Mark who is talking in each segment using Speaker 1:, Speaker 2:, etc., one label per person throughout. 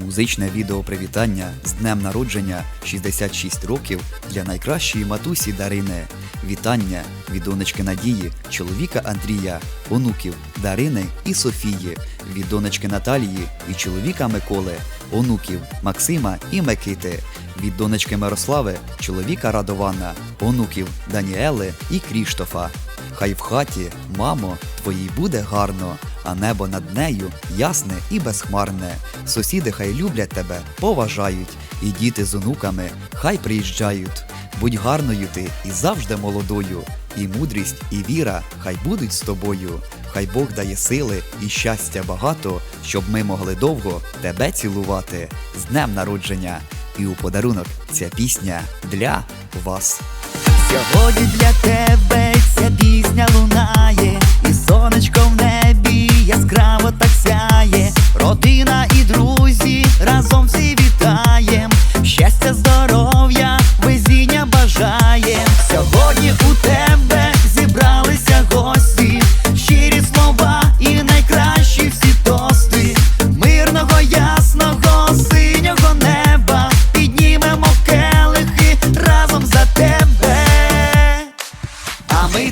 Speaker 1: Музичне відео привітання з днем народження 66 років для найкращої матусі Дарини. Вітання від донечки Надії, чоловіка Андрія, онуків Дарини і Софії, від донечки Наталії і чоловіка Миколи, онуків Максима і Микити, від донечки Мирослави, чоловіка Радована, онуків Даніели і Кріштофа. Хай в хаті, мамо, твоїй буде гарно, а небо над нею ясне і безхмарне. Сусіди хай люблять тебе, поважають, і діти з онуками хай приїжджають. Будь гарною ти і завжди молодою, і мудрість, і віра хай будуть з тобою. Хай Бог дає сили і щастя багато, щоб ми могли довго тебе цілувати з днем народження. І у подарунок ця пісня для вас.
Speaker 2: Сьогодні для тебе ця пісня лунає, і сонечко в небі везіння. Сьогодні у тебе зібралися гості, щирі слова і найкращі всі тости. Мирного, ясного, синього неба піднімемо келихи разом за тебе. А ми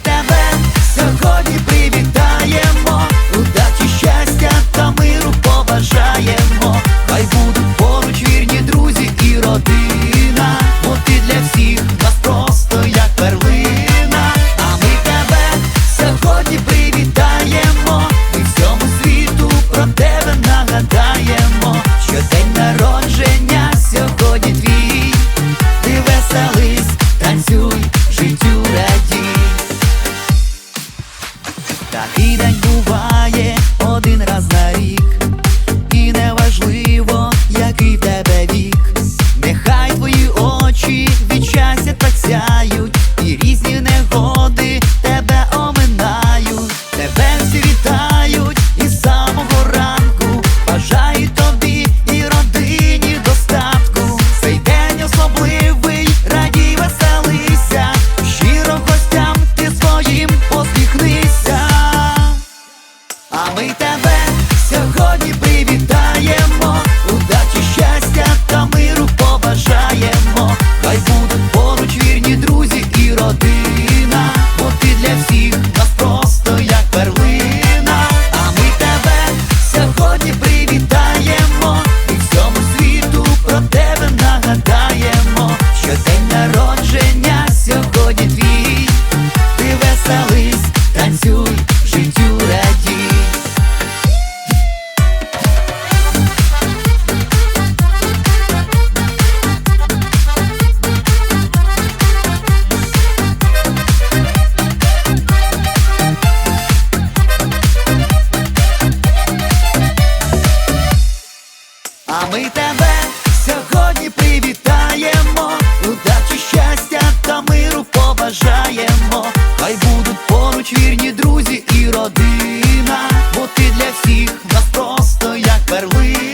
Speaker 2: Такий день буває один раз на рік, А ми тебе сьогодні привітаємо, удачі, щастя та миру побажаємо. Хай будуть поруч вірні друзі і родина, А ми тебе сьогодні привітаємо, удачі, щастя та миру побажаємо. Хай будуть поруч вірні друзі і родина, бо ти для всіх нас просто як перлина.